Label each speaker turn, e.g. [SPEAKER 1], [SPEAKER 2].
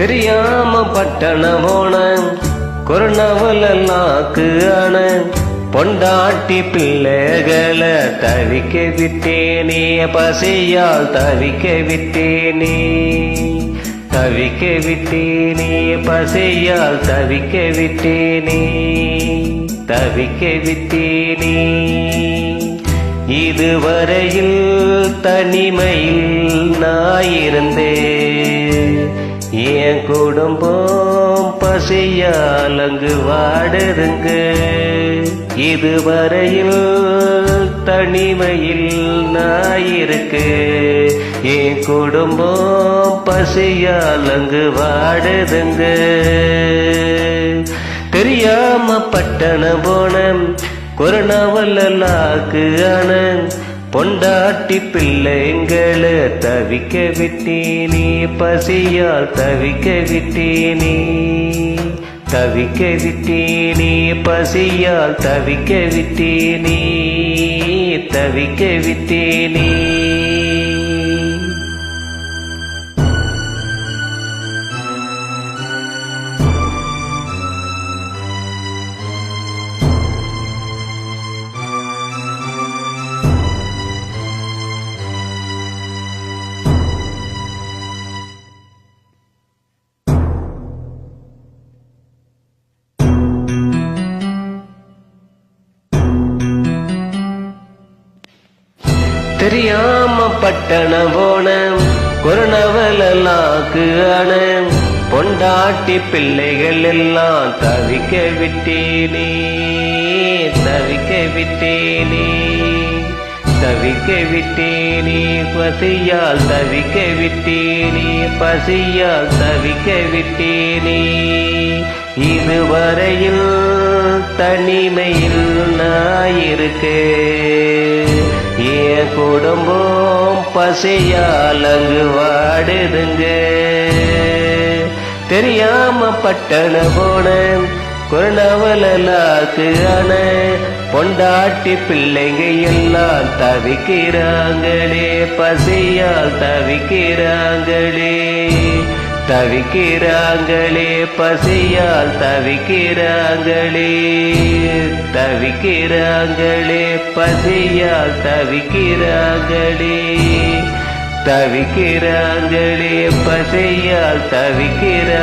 [SPEAKER 1] தெரியாம பட்டண போன கொரோனாவலாக்கு ஆன பொண்டாட்டி பிள்ளைகளை தவிக்க விட்டேனே பசியால் தவிக்க விட்டேனே. தவிக்க விட்டேனே பசியால் தவிக்க விட்டேனே. தவிக்க விட்டேனே. இதுவரையில் தனிமையில் நான் இருந்தேன். என் குடும்பம் பசியால் அங்கு வாடுதுங்க. இதுவரையில் தனிமையில் நாயிருக்கு. என் குடும்பம் பசியால் அங்கு வாடுதுங்க. தெரியாம பட்டணம் போனேன். கொரோனாவல்லாக்கு ஆன பொண்டாட்டி பிள்ளைங்களை தவிக்க விட்டேனே பசியால் தவிக்க விட்டேனே. தவிக்க விட்டேனே பசியால் தவிக்க விட்டேனே. தவிக்க விட்டேனே. தெரியாம பட்டண போன கொரோனாவலாக்கு ஆன பொண்டாட்டி பிள்ளைகள் எல்லாம் தவிக்க விட்டேனே தவிக்க விட்டேனே தவிக்க விட்டேனே. பசியால் தவிக்க விட்டேனே பசியால் தவிக்க விட்டேனே. இதுவரையில் தனிமையில் நான் இருக்கேன். குடும்பம் பசியாலங்கு வாடுதுங்க. தெரியாம பட்டண போன கொரோனாவலாக்கு ஆன பொண்டாட்டி பிள்ளைங்க எல்லாம் தவிக்கிறாங்களே பசியால் தவிக்கிறாங்களே. தவிக்கிறாங்களே பசியால் தவிக்கிறாங்களே. தவிக்கிறாங்களே பசியால் தவிக்கிறாங்களே. தவிக்கிறாங்களே பசியால் தவிக்கிறாங்களே.